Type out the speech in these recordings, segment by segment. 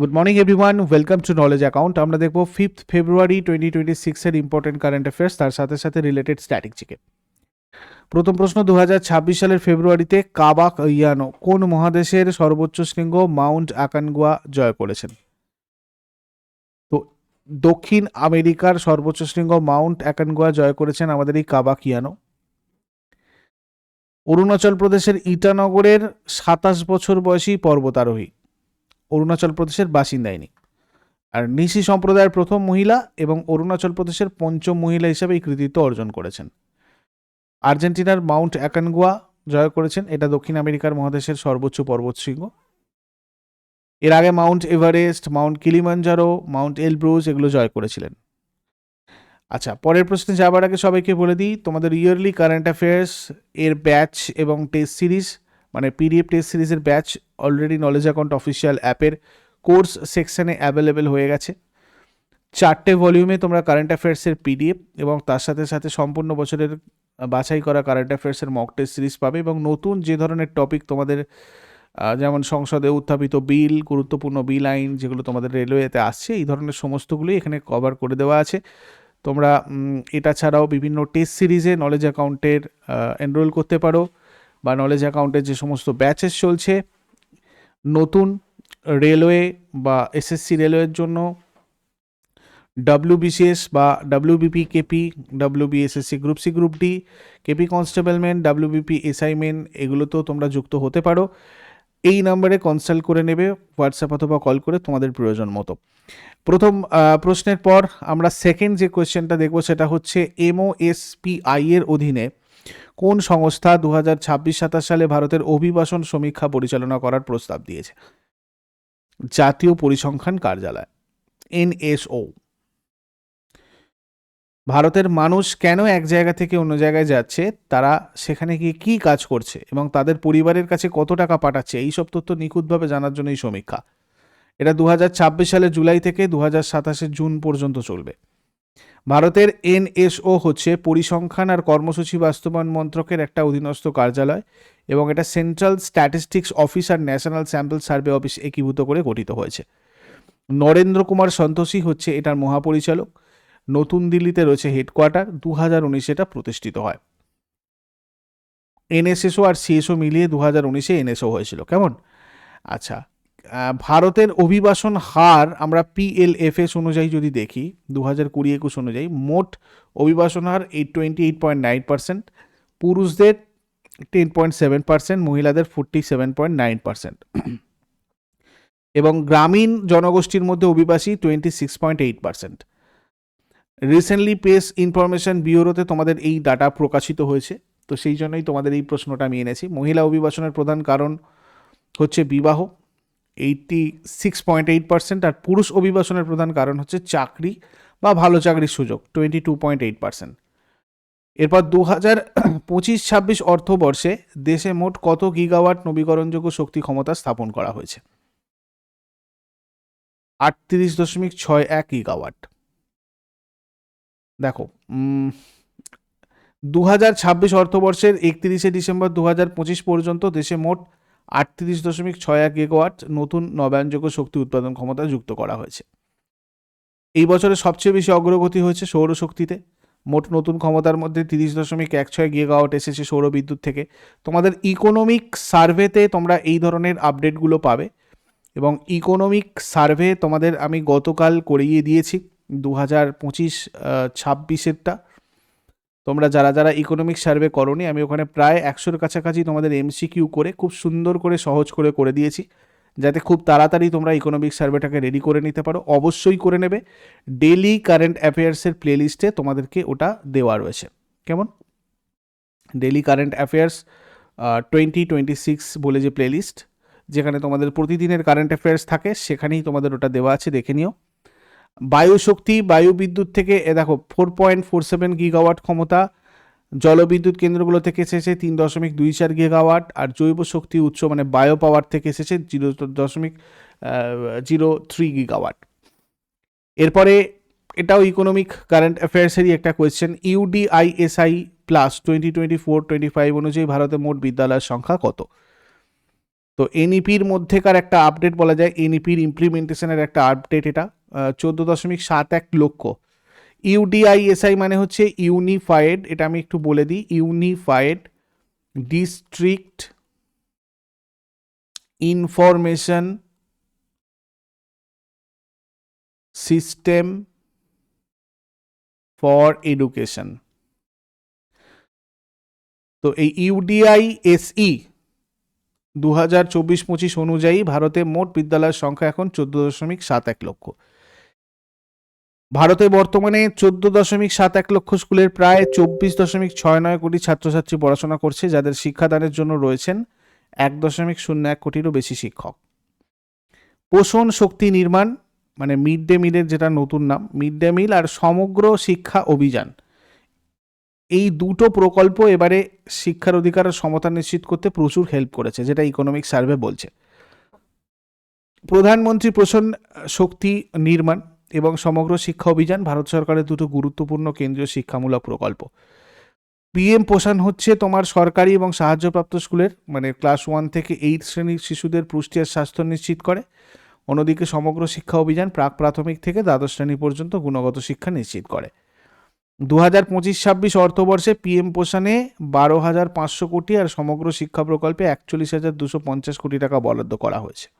Good morning everyone welcome to knowledge account আমরা দেখব fifth February twenty twenty সিক্সের important current affairs তার সাথে সাথে রিলেটেড স্ট্যাটিক জিকে প্রথম প্রশ্ন দু ছাব্বিশ সালের ফেব্রুয়ারিতে কাবাক ইয়ানো কোন মহাদেশের সর্বোচ্চ শৃঙ্গ মাউন্ট আকানগুয়া জয় করেছেন? তো দক্ষিণ আমেরিকার সর্বোচ্চ শৃঙ্গ মাউন্ট অ্যাকানগুয়া জয় করেছেন আমাদের এই কাবাক ইয়ানো। অরুণাচল প্রদেশের ইটানগরের সাতাশ বছর বয়সী পর্বতারোহী। অরুণাচল প্রদেশের বাসিন্দা ইনি। আর নিশি সম্প্রদায়ের প্রথম মহিলা এবং অরুণাচল প্রদেশের পঞ্চম মহিলা হিসেবে এই কৃতিত্ব অর্জন করেছেন। আর্জেন্টিনার মাউন্ট অ্যাকানগুয়া জয় করেছেন, এটা দক্ষিণ আমেরিকার মহাদেশের সর্বোচ্চ পর্বতশৃঙ্গ এর আগে Mount Everest, Mount Kilimanjaro, Mount Elbrus এগুলো জয় করেছিলেন। আচ্ছা পরের প্রশ্নে যাবার আগে সবাইকে বলে দিই, তোমাদের ইয়ারলি কারেন্ট অ্যাফেয়ার্স এর ব্যাচ এবং টেস্ট সিরিজ মানে পিডিএফ টেস্ট সিরিজের batch already knowledge account official অ্যাপের কোর্স সেকশানে অ্যাভেলেবেল হয়ে গেছে। চারটে ভলিউমে তোমরা কারেন্ট অ্যাফেয়ার্সের পিডিএফ এবং তার সাথে সাথে সম্পূর্ণ বছরের বাছাই করা কারেন্ট অ্যাফেয়ার্সের মক টেস্ট সিরিজ পাবে এবং নতুন যে ধরনের টপিক তোমাদের যেমন সংসদে উত্থাপিত বিল গুরুত্বপূর্ণ বিল আইন যেগুলো তোমাদের রেলওয়েতে আসছে, এই ধরনের সমস্তগুলোই এখানে কভার করে দেওয়া আছে। তোমরা এটা ছাড়াও বিভিন্ন টেস্ট সিরিজে নলেজ অ্যাকাউন্টের এনরোল করতে পারো। বা নলেজ অ্যাকাউন্টের যে সমস্ত ব্যাচেস চলছে, নতুন রেলওয়ে বা এসএসসি রেলওয়ের জন্য ডাব্লিউবিসিএস বা WBP KP WBSSC group C group D KP constable main WBP SI main এগুলোতেও তোমরা যুক্ত হতে পারো। এই নাম্বারে কনসাল্ট করে নেবে হোয়াটসঅ্যাপ অথবা কল করে তোমাদের প্রয়োজন মতো। প্রথম প্রশ্নের পর আমরা সেকেন্ড যে কোয়েশ্চেনটা দেখব সেটা হচ্ছে এমওএসপিআই এর অধীনে কোন সংস্থা দু হাজার ছাব্বিশ সাতাশ সালে ভারতের অভিবাসন সমীক্ষা পরিচালনা করার প্রস্তাব দিয়েছে? জাতীয় পরিসংখ্যান কার্যালয়, এনএসও। ভারতের মানুষ কেন এক জায়গা থেকে অন্য জায়গায় যাচ্ছে? তারা সেখানে গিয়ে কী কাজ করছে? এবং তাদের পরিবারের কাছে কত টাকা পাঠাচ্ছে? এই সব তথ্য নিখুঁতভাবে জানার জন্য এই সমীক্ষা। এটা দু সালের জুলাই থেকে দু হাজার জুন পর্যন্ত চলবে। ভারতের এনএসও হচ্ছে পরিসংখ্যান আর কর্মসূচি বাস্তবায়ন মন্ত্রকের একটা অধীনস্থ কার্যালয় এবং এটা সেন্ট্রাল স্ট্যাটিস্টিক্স অফিস আর ন্যাশনাল স্যাম্পল সার্ভে অফিস একীভূত করে গঠিত হয়েছে। নরেন্দ্র কুমার সন্তোষী হচ্ছে এটার মহাপরিচালক। নতুন দিল্লিতে রয়েছে হেডকোয়ার্টার। দু হাজার উনিশে এটা প্রতিষ্ঠিত হয়। এনএসএসও আর সিএসও মিলিয়ে দু হাজার উনিশে এনএসও হয়েছিল। কেমন? আচ্ছা ভারতের অভিবাসন হার আমরা পিএলএফএস অনুযায়ী যদি দেখি দু হাজার কুড়ি একুশ অনুযায়ী, মোট অভিবাসন হার eight twenty eight point nine percent পুরুষদের টেন পয়েন্ট সেভেন পার্সেন্ট মহিলাদের forty seven point nine percent এবং গ্রামীণ জনগোষ্ঠীর মধ্যে অভিবাসী twenty six point eight percent recently press information ব্যুরোতে তোমাদের এই ডাটা প্রকাশিত হয়েছে, তো সেই জন্যই তোমাদের এই প্রশ্নটা আমি এনেছি। মহিলা অভিবাসনের প্রধান কারণ হচ্ছে বিবাহ। Eighty six point eight percent আর পুরুষ অভিবাসনের প্রধান কারণ হচ্ছে চাকরি বা ভালো চাকরির সুযোগ twenty two point eight percent এরপর দু হাজার পঁচিশ ছাব্বিশ অর্থবর্ষে দেশে মোট কত গিগাওয়াট নবীকরণযোগ্য শক্তি ক্ষমতা স্থাপন করা হয়েছে? আটত্রিশ দশমিক ছয় এক গিগাওয়াট। দেখো দু হাজার ছাব্বিশ অর্থবর্ষের একত্রিশে ডিসেম্বর দু হাজার পঁচিশ পর্যন্ত দেশে মোট আটত্রিশ দশমিক ছয় এক গিগাওয়াট নতুন নবায়নযোগ্য শক্তি উৎপাদন ক্ষমতা যুক্ত করা হয়েছে। এই বছরে সবচেয়ে বেশি অগ্রগতি হয়েছে সৌরশক্তিতে। মোট নতুন ক্ষমতার মধ্যে তিরিশ দশমিক এক ছয় গিগাওয়াট এসেছে সৌর বিদ্যুৎ থেকে। তোমাদের ইকোনমিক সার্ভেতে তোমরা এই ধরনের আপডেটগুলো পাবে এবং ইকোনমিক সার্ভে তোমাদের আমি গতকাল করিয়ে দিয়েছি দু হাজার পঁচিশ ছাব্বিশেরটা। তোমরা যারা যারা ইকোনমিক সার্ভে করনি, আমি ওখানে প্রায় একশোর কাছাকাছি তোমাদের এমসিকিউ করে খুব সুন্দর করে, সহজ করে করে দিয়েছি। যাতে খুব তাড়াতাড়ি তোমরা ইকোনমিক সার্ভেটাকে রেডি করে নিতে পারো। অবশ্যই করে নেবে। ডেলি কারেন্ট অ্যাফেয়ার্সের প্লেলিস্টে তোমাদেরকে ওটা দেওয়া রয়েছে। কেমন? Daily current affairs twenty twenty six বলে যে প্লেলিস্ট যেখানে তোমাদের প্রতিদিনের কারেন্ট অ্যাফেয়ার্স থাকে, সেখানেই তোমাদের ওটা দেওয়া আছে, দেখে নিও। বায়ু শক্তি বায়ু বিদ্যুৎ থেকে, এ দেখো four point four seven gigawatt ক্ষমতা, জলবিদ্যুৎ কেন্দ্রগুলো থেকে এসেছে তিন দশমিক দুই চার গিগাওয়াট আর জৈব শক্তি উৎস মানে বায়ো পাওয়ার থেকে এসেছে জিরো দশমিক জিরো থ্রি গিগাওয়াট এরপরে এটাও ইকোনমিক কারেন্ট অ্যাফেয়ার্সেরই একটা question UDISE plus twenty twenty four twenty five অনুযায়ী ভারতে মোট বিদ্যালয়ের সংখ্যা কত? তো এনইপির মধ্যেকার একটা আপডেট বলা যায় এনইপির ইমপ্লিমেন্টেশনের একটা আপডেট এটা। চোদ্দ দশমিক সাত এক লক্ষ। ইউডিআইএসআই মানে হচ্ছে ইউনিফাইড এটা আমি একটু বলে দিই unified district information system for education. তো এই ইউডিআইএসই দু হাজার চব্বিশ পঁচিশ অনুযায়ী ভারতে মোট বিদ্যালয়ের সংখ্যা এখন চোদ্দ দশমিক সাত এক লক্ষ। ভারতে বর্তমানে চোদ্দ দশমিক সাত এক লক্ষ স্কুলের প্রায় চব্বিশ দশমিক ছয় নয় কোটি ছাত্রছাত্রী পড়াশোনা করছে, যাদের শিক্ষাদানের জন্য রয়েছেন এক দশমিক শূন্য এক কোটিরও বেশি শিক্ষক। পোষণ শক্তি নির্মাণ মানে মিড ডে মিলের যেটা নতুন নাম, মিড ডে মিল আর সমগ্র শিক্ষা অভিযান। এই দুটো প্রকল্প এবারে শিক্ষার অধিকার ও সমতা নিশ্চিত করতে প্রচুর হেল্প করেছে, যেটা ইকোনমিক সার্ভে বলছে। প্রধানমন্ত্রী পোষণ শক্তি নির্মাণ এবং সমগ্র শিক্ষা অভিযান ভারত সরকারের দুটো গুরুত্বপূর্ণ কেন্দ্রীয় শিক্ষামূলক প্রকল্প। পিএম পোষণ হচ্ছে তোমার সরকারি এবং সাহায্যপ্রাপ্ত স্কুলের মানে ক্লাস ওয়ান থেকে এইট শ্রেণির শিশুদের পুষ্টি আর স্বাস্থ্য নিশ্চিত করে। অন্যদিকে সমগ্র শিক্ষা অভিযান প্রাক প্রাথমিক থেকে দ্বাদশ শ্রেণি পর্যন্ত গুণগত শিক্ষা নিশ্চিত করে। দু হাজার পঁচিশ ছাব্বিশ অর্থবর্ষে পিএম পোষণে বারো হাজার পাঁচশো কোটি আর সমগ্র শিক্ষা প্রকল্পে একচল্লিশ হাজার দুশো পঞ্চাশ কোটি টাকা বরাদ্দ করা হয়েছে।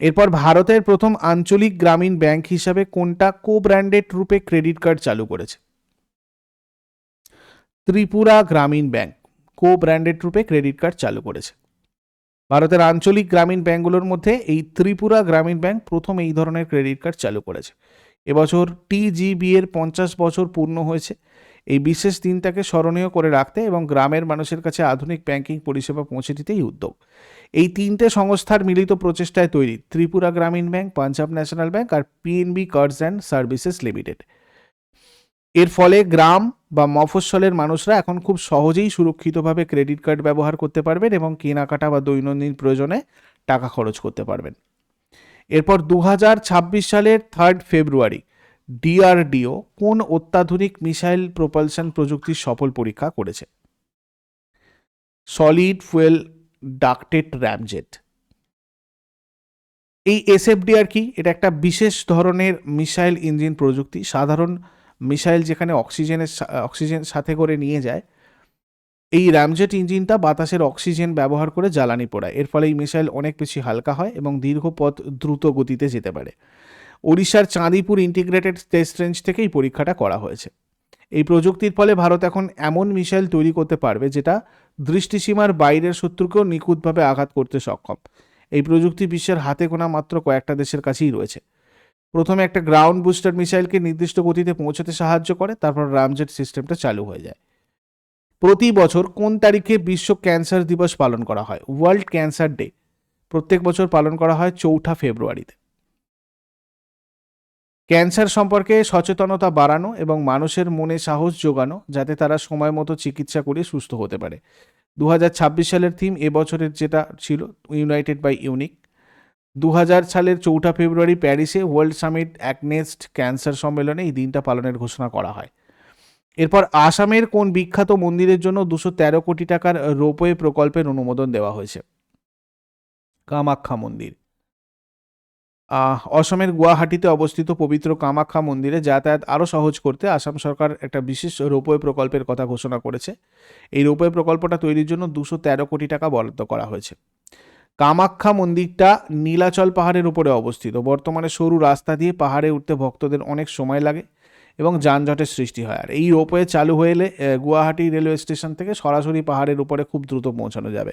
এরপর ভারতের প্রথম আঞ্চলিক গ্রামীণ ব্যাংক হিসাবে কোনটা co branded RuPay credit card চালু করেছে? Tripura Gramin bank co branded RuPay credit card চালু করেছে। ভারতের আঞ্চলিক গ্রামীণ ব্যাংকগুলোর মধ্যে এই ত্রিপুরা গ্রামীণ ব্যাংক প্রথম এই ধরনের ক্রেডিট কার্ড চালু করেছে। এবছর টিজিবি এর পঞ্চাশ বছর পূর্ণ হয়েছে। এই বিশেষ দিনটাকে স্মরণীয় করে রাখতে এবং গ্রামের মানুষের কাছে আধুনিক ব্যাংকিং পরিষেবা পৌঁছে দিতেই উদ্যোগ। এই তিনটে সংস্থার মিলিত প্রচেষ্টায় তৈরি Tripura Gramin bank, Punjab national bank R PNB cards and services limited. এর ফলে গ্রাম বা মফস্বলের মানুষরা এখন খুব সহজেই সুরক্ষিতভাবে ক্রেডিট কার্ড ব্যবহার করতে পারবেন এবং কেনাকাটা বা দৈনন্দিন প্রয়োজনে টাকা খরচ করতে পারবেন। এরপর দু হাজার ছাব্বিশ সালের থার্ড ফেব্রুয়ারি ডিআরডিও কোন অত্যাধুনিক মিসাইল প্রোপালশন প্রযুক্তির সফল পরীক্ষা করেছে? Solid fuel ducted ramjet. এই এসএফডিআর কি? এটা একটা বিশেষ ধরনের মিসাইল ইঞ্জিন প্রযুক্তি, সাধারণ মিসাইল যেখানে অক্সিজেনের অক্সিজেন সাথে করে নিয়ে যায়। এই র্যামজেট ইঞ্জিনটা বাতাসের অক্সিজেন ব্যবহার করে জ্বালানি পোড়ায়। এর ফলে এই মিসাইল অনেক বেশি হালকা হয় এবং দীর্ঘ পথ দ্রুত গতিতে যেতে পারে। ওড়িশার চাঁদিপুর ইন্টিগ্রেটেড টেস্ট রেঞ্জ থেকেই পরীক্ষাটা করা হয়েছে। এই প্রযুক্তির ফলে ভারত এখন এমন মিসাইল তৈরি করতে পারবে যেটা দৃষ্টিসীমার বাইরের শত্রুকেও নিখুঁতভাবে আঘাত করতে সক্ষম। এই প্রযুক্তি বিশ্বের হাতে গোনা মাত্র কয়েকটা দেশের কাছেই রয়েছে। প্রথমে একটা গ্রাউন্ড বুস্টার মিসাইলকে নির্দিষ্ট গতিতে পৌঁছতে সাহায্য করে, তারপর রামজেট সিস্টেমটা চালু হয়ে যায়। প্রতি বছর কোন তারিখে বিশ্ব ক্যান্সার দিবস পালন করা হয়? ওয়ার্ল্ড ক্যান্সার ডে প্রত্যেক বছর পালন করা হয় চৌঠা ফেব্রুয়ারিতে। ক্যান্সার সম্পর্কে সচেতনতা বাড়ানো এবং মানুষের মনে সাহস যোগানো যাতে তারা সময় মতো চিকিৎসা করে সুস্থ হতে পারে। দু হাজার ছাব্বিশ সালের থিম এবছরের যেটা ছিল ইউনাইটেড বাই ইউনিক দু সালের চৌঠা ফেব্রুয়ারি প্যারিসে ওয়ার্ল্ড সামিট অ্যাকনেস্ট ক্যান্সার সম্মেলনে এই দিনটা পালনের ঘোষণা করা হয়। এরপর আসামের কোন বিখ্যাত মন্দিরের জন্য দুশো তেরো কোটি টাকার রোপওয়ে প্রকল্পের অনুমোদন দেওয়া হয়েছে? কামাখ্যা মন্দির। অসমের গুয়াহাটিতে অবস্থিত পবিত্র কামাখ্যা মন্দিরে যাতায়াত আরও সহজ করতে আসাম সরকার একটা বিশেষ রোপওয়ে প্রকল্পের কথা ঘোষণা করেছে। এই রোপওয়ে প্রকল্পটা তৈরির জন্য দুশো তেরো কোটি টাকা বরাদ্দ করা হয়েছে। কামাখ্যা মন্দিরটা নীলাচল পাহাড়ের উপরে অবস্থিত। বর্তমানে সরু রাস্তা দিয়ে পাহাড়ে উঠতে ভক্তদের অনেক সময় লাগে এবং যানজটের সৃষ্টি হয়। আর এই রোপওয়ে চালু হয়ে এলে গুয়াহাটি রেলওয়ে স্টেশন থেকে সরাসরি পাহাড়ের উপরে খুব দ্রুত পৌঁছানো যাবে।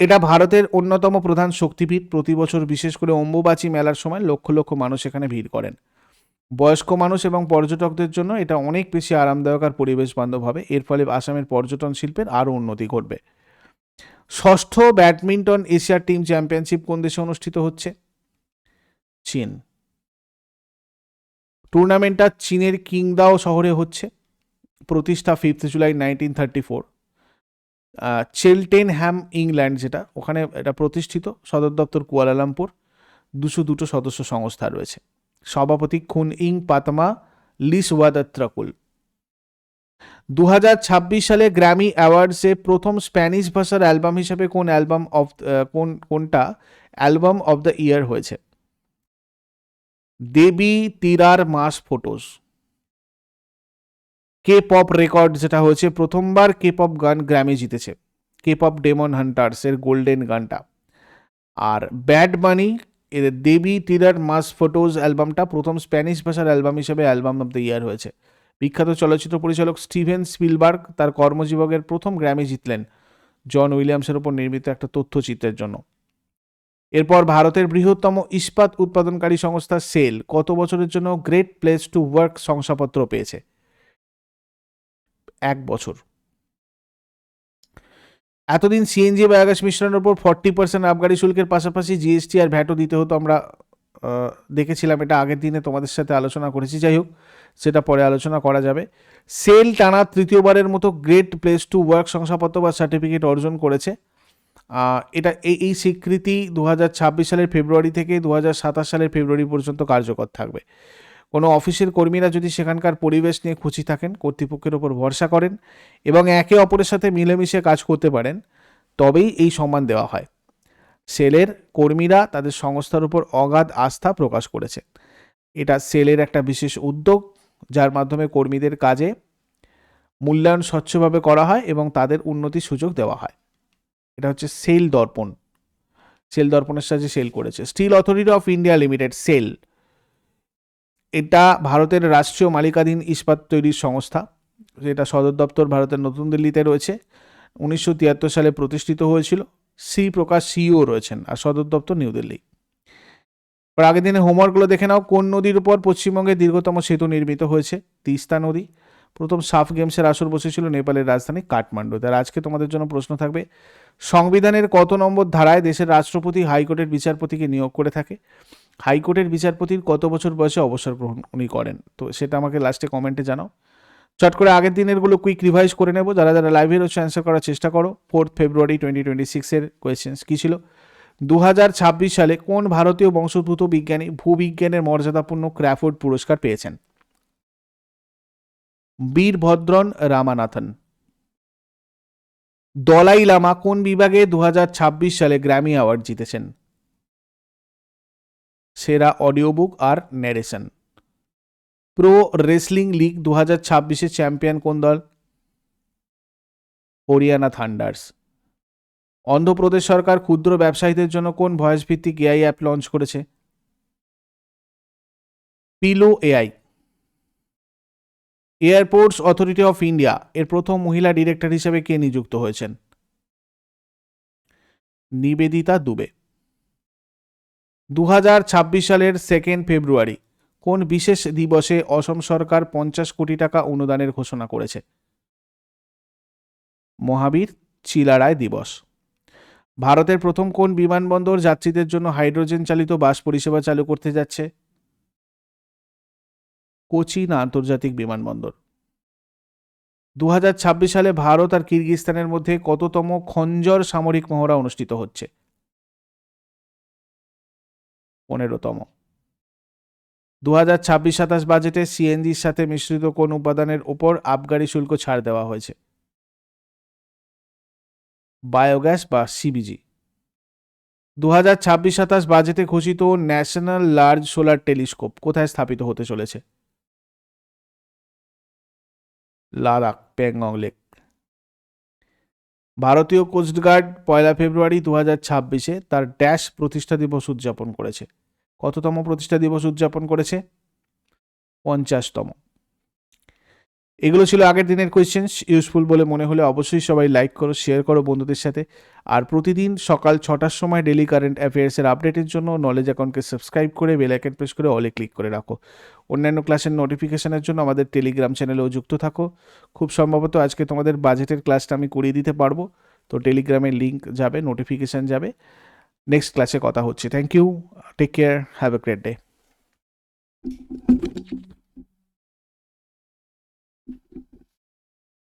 এটা ভারতের অন্যতম প্রধান শক্তিপীঠ। প্রতি বছর বিশেষ করে অম্বুবাচী মেলার সময় লক্ষ লক্ষ মানুষ এখানে ভিড় করেন। বয়স্ক মানুষ এবং পর্যটকদের জন্য এটা অনেক বেশি আরামদায়ক আর পরিবেশ বান্ধব হবে। এর ফলে আসামের পর্যটন শিল্পের আরও উন্নতি ঘটবে। ষষ্ঠ ব্যাডমিন্টন এশিয়ার টিম চ্যাম্পিয়নশিপ কোন দেশে অনুষ্ঠিত হচ্ছে? চীন। টুর্নামেন্টটা চীনের কিংদাও শহরে হচ্ছে। প্রতিষ্ঠা fifth July nineteen thirty four. Cheltenham England যেটা, ওখানে এটা প্রতিষ্ঠিত, সদর দপ্তর কুয়ালালামপুর, দুশো দুটো সদস্য সংস্থা রয়েছে। সভাপতি খুন ইং পাতমা লিস ওয়াদাত্রাকুল দু হাজার ছাব্বিশ সালে গ্র্যামি অ্যাওয়ার্ডসে প্রথম স্প্যানিশ ভাষার অ্যালবাম হিসেবে কোন অ্যালবাম অফ কোন, কোনটা অ্যালবাম অফ দ্য ইয়ার হয়েছে? Debi Tirar Mas Fotos. K pop record যেটা হয়েছে, প্রথমবার কে পপ গান গ্র্যামি জিতেছে। কে পপ ডেমন হান্টার্স এর গোল্ডেন গানটা। আর ব্যাড মানি এদের দেবী তিরার মাস ফটোজ অ্যালবামটা প্রথম স্প্যানিশ ভাষার অ্যালবাম হিসেবে অ্যালবাম অব দ্য ইয়ার হয়েছে। বিখ্যাত চলচ্চিত্র পরিচালক স্টিভেন স্পিলবার্গ তার কর্মজীবকের প্রথম গ্র্যামি জিতলেন জন উইলিয়ামসের উপর নির্মিত একটা তথ্যচিত্রের জন্য। এরপর ভারতের বৃহত্তম ইস্পাত উৎপাদনকারী সংস্থা সেল কত বছরের জন্য গ্রেট প্লেস টু ওয়ার্ক শংসাপত্র পেয়েছে? এক বছর। এতদিন সিএনজি বায়োগ্যাস মিশ্রণের উপর ফর্টি পার্সেন্ট আবগারি শুল্কের পাশাপাশি জিএসটি আর ভ্যাটও দিতে হতো আমরা দেখেছিলাম, এটা আগের দিনে তোমাদের সাথে আলোচনা করেছি। যাই হোক, সেটা পরে আলোচনা করা যাবে। সেল টানা তৃতীয়বারের মতো গ্রেট প্লেস টু ওয়ার্ক শংসাপত্র বা সার্টিফিকেট অর্জন করেছে। এটা এই এই স্বীকৃতি দু হাজার ছাব্বিশ সালের ফেব্রুয়ারি থেকে দু হাজার সাতাশ সালের ফেব্রুয়ারি পর্যন্ত কার্যকর থাকবে। কোনো অফিসের কর্মীরা যদি সেখানকার পরিবেশ নিয়ে খুশি থাকেন, কর্তৃপক্ষের ওপর ভরসা করেন এবং একে অপরের সাথে মিলেমিশে কাজ করতে পারেন, তবেই এই সম্মান দেওয়া হয়। সেলের কর্মীরা তাদের সংস্থার উপর অগাধ আস্থা প্রকাশ করেছে। এটা সেলের একটা বিশেষ উদ্যোগ, যার মাধ্যমে কর্মীদের কাজে মূল্যায়ন স্বচ্ছভাবে করা হয় এবং তাদের উন্নতির সুযোগ দেওয়া হয়। এটা হচ্ছে সেল দর্পণ। সেল দর্পণের সাহায্যে সেল করেছে। Steel Authority of India Limited, SAIL. এটা ভারতের রাষ্ট্রীয় মালিকাধীন ইস্পাত তৈরির সংস্থা, যেটা সদর দপ্তর ভারতের নতুন দিল্লিতে রয়েছে। উনিশশো তিয়াত্তর সালে প্রতিষ্ঠিত হয়েছিল। শ্রী প্রকাশ সিও রয়েছেন আর সদর দপ্তর নিউ দিল্লি। এবার আগের দিনে হোমওয়ার্কগুলো দেখে নাও। কোন নদীর উপর পশ্চিমবঙ্গে দীর্ঘতম সেতু নির্মিত হয়েছে? তিস্তা নদী। প্রথম সাফ গেমসের আসর বসেছিল নেপালের রাজধানী কাঠমান্ডুতে আর আজকে তোমাদের জন্য প্রশ্ন থাকবে, সংবিধানের কত নম্বর ধারায় দেশের রাষ্ট্রপতি হাইকোর্টের বিচারপতিকে নিয়োগ করে থাকে? হাইকোর্টের বিচারপতির কত বছর বয়সে অবসর গ্রহণ উনি করেন? তো সেটা আমাকে লাস্টে কমেন্টে জানাও। চট করে আগের দিনেরগুলো কুইক রিভাইজ করে নেব। যারা যারা লাইভে রয়েছে অ্যান্সার করার চেষ্টা করো ফোর্থ ফেব্রুয়ারি টোয়েন্টি টোয়েন্টি সিক্সের কোয়েশ্চেন্স কী ছিল? দু হাজার ছাব্বিশ সালে কোন ভারতীয় বংশোদ্ভূত বিজ্ঞানী ভূবিজ্ঞানের মর্যাদাপূর্ণ ক্র্যাফোর্ড পুরস্কার পেয়েছেন? বীরভদ্রন রামানাথন। দলাই লামা কোন বিভাগে দু হাজার ছাব্বিশ সালে গ্র্যামি অ্যাওয়ার্ড জিতেছেন? সেরা অডিও বুক আর ন্যারেশন প্রো রেসলিং লিগ দু হাজার ছাব্বিশে চ্যাম্পিয়ন কোন দল? হরিয়ানা থান্ডার্স অন্ধ্রপ্রদেশ সরকার ক্ষুদ্র ব্যবসায়ীদের জন্য কোন ভয়েস ভিত্তিক এআই অ্যাপ লঞ্চ করেছে? Pillo AI Airports Authority of India এর প্রথম মহিলা ডিরেক্টর হিসেবে কে নিযুক্ত হয়েছেন? নিবেদিতা দুবে। দু হাজার ছাব্বিশ সালের সেকেন্ড ফেব্রুয়ারি কোন বিশেষ দিবসে অসম সরকার পঞ্চাশ কোটি টাকা অনুদানের ঘোষণা করেছে? মহাবীর চিলারায় দিবস। ভারতের প্রথম কোন বিমানবন্দর যাত্রীদের জন্য হাইড্রোজেন চালিত বাস পরিষেবা চালু করতে যাচ্ছে? কোচিন আন্তর্জাতিক বিমানবন্দর? দু হাজার ছাব্বিশ সালে ভারত আর কিরগিস্তানের মধ্যে কততম খঞ্জর সামরিক মহড়া অনুষ্ঠিত হচ্ছে? পনেরোতম। দু হাজার ছাব্বিশ সাতাশ বাজেটে সিএনজির সাথে মিশ্রিত কোন উপাদানের ওপর আবগারি শুল্ক ছাড় দেওয়া হয়েছে? বায়োগ্যাস বা সিবিজি। দু হাজার ছাব্বিশ সাতাশ বাজেটে ঘোষিত ন্যাশনাল লার্জ সোলার টেলিস্কোপ কোথায় স্থাপিত হতে চলেছে? লাদাখ, প্যাংগং লেক। ভারতীয় কোস্টগার্ড পয়লা ফেব্রুয়ারি দু হাজার ছাব্বিশে তার ড্যাশ প্রতিষ্ঠা দিবস উদযাপন করেছে। কততম প্রতিষ্ঠা দিবস উদযাপন করেছে? পঞ্চাশতম। এগুলো ছিল আগের দিনের কোয়েশ্চেন্স ইউজফুল বলে মনে হলে অবশ্যই সবাই লাইক করো শেয়ার করো বন্ধুদের সাথে। আর প্রতিদিন সকাল ছটার সময় ডেলি কারেন্ট অ্যাফেয়ার্সের আপডেটের জন্য নলেজ অ্যাকাউন্টকে সাবস্ক্রাইব করে বেল আইকন প্রেস করে অলে ক্লিক করে রাখো। অন্যান্য ক্লাসের নোটিফিকেশনের জন্য আমাদের টেলিগ্রাম চ্যানেলেও যুক্ত থাকো। খুব সম্ভবত আজকে তোমাদের বাজেটের ক্লাসটা আমি করিয়ে দিতে পারব। তো টেলিগ্রামের লিঙ্ক যাবে নোটিফিকেশান যাবে। নেক্সট ক্লাসে কথা হচ্ছে। Thank you take care have a great day